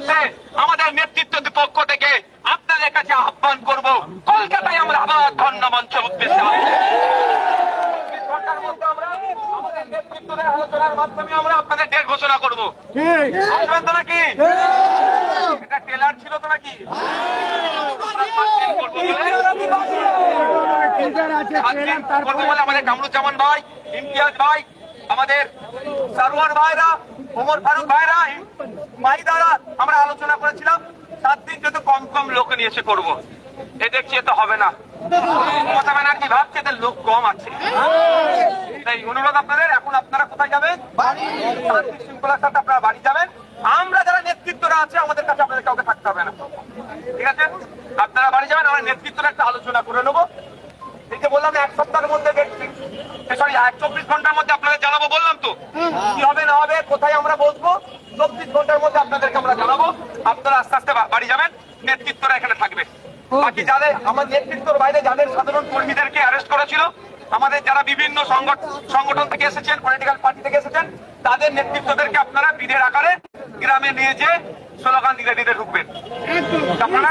মধ্যে আমাদের নেতৃত্ব পক্ষ থেকে আপনাদের কাছে আহ্বান করব কলকাতায় আমরা আবার ধন্য মঞ্চ উদ্দেশ্যে আসব। চব্বিশ ঘণ্টার মধ্যে আমরা আমাদের নেতৃত্বের আলোচনার মাধ্যমে আমরা আপনাদের ডেট ঘোষণা করব। আসবেন তো নাকি? এটা টেলার ছিল তো নাকি? করব বলে আমাদের কামরুজ্জামান ভাই ইমতিয়াজ ভাই আমাদের সারোয়ার ভাইরা ওমর ফারুক ভাইরা মাইদারা আমরা আলোচনা করেছিলাম সাত দিন যদি কম কম লোক নিয়ে এসে করব। এ দেখছি এ তো হবে না। মমতা ব্যানার্জি ভাবছে এদের লোক কম আছে। তাই অনুরোধ আপনাদের এখন আপনারা কোথায় যাবেন? শৃঙ্খলার সাথে আপনারা বাড়ি যাবেন। আমরা যারা নেতৃত্বরা আছে আমাদের কাছে আপনাদের কাউকে থাকতে হবে না। ঠিক আছে? আপনারা বাড়ি যাবেন আমরা নেতৃত্বের একটা আলোচনা করে নেব। এই যে বললাম এক সপ্তাহের মধ্যে সরি চব্বিশ ঘণ্টার মধ্যে আপনাদের জানাব বললাম তো। কি হবে না হবে কোথায় আমরা বসবো? চব্বিশ ঘণ্টার মধ্যে আপনাদেরকে আমরা জানাব। আপনারা আস্তে আস্তে বাড়ি যাবেন নেতৃত্বরা এখানে থাকবে। বাকি যাদের আমার নেতৃত্বর বাইরে যাদের সাধারণ কর্মীদেরকে অ্যারেস্ট করেছিল আমাদের যারা বিভিন্ন সংগঠ- সংগঠন থেকে এসেছেন পলিটিক্যাল পার্টি থেকে এসেছেন তাদের নেতৃত্বদেরকে আপনারা বিধের আকারে গ্রামে নিয়ে যেয়ে স্লোগান দিতে দিতে ঢুকবেন। আপনারা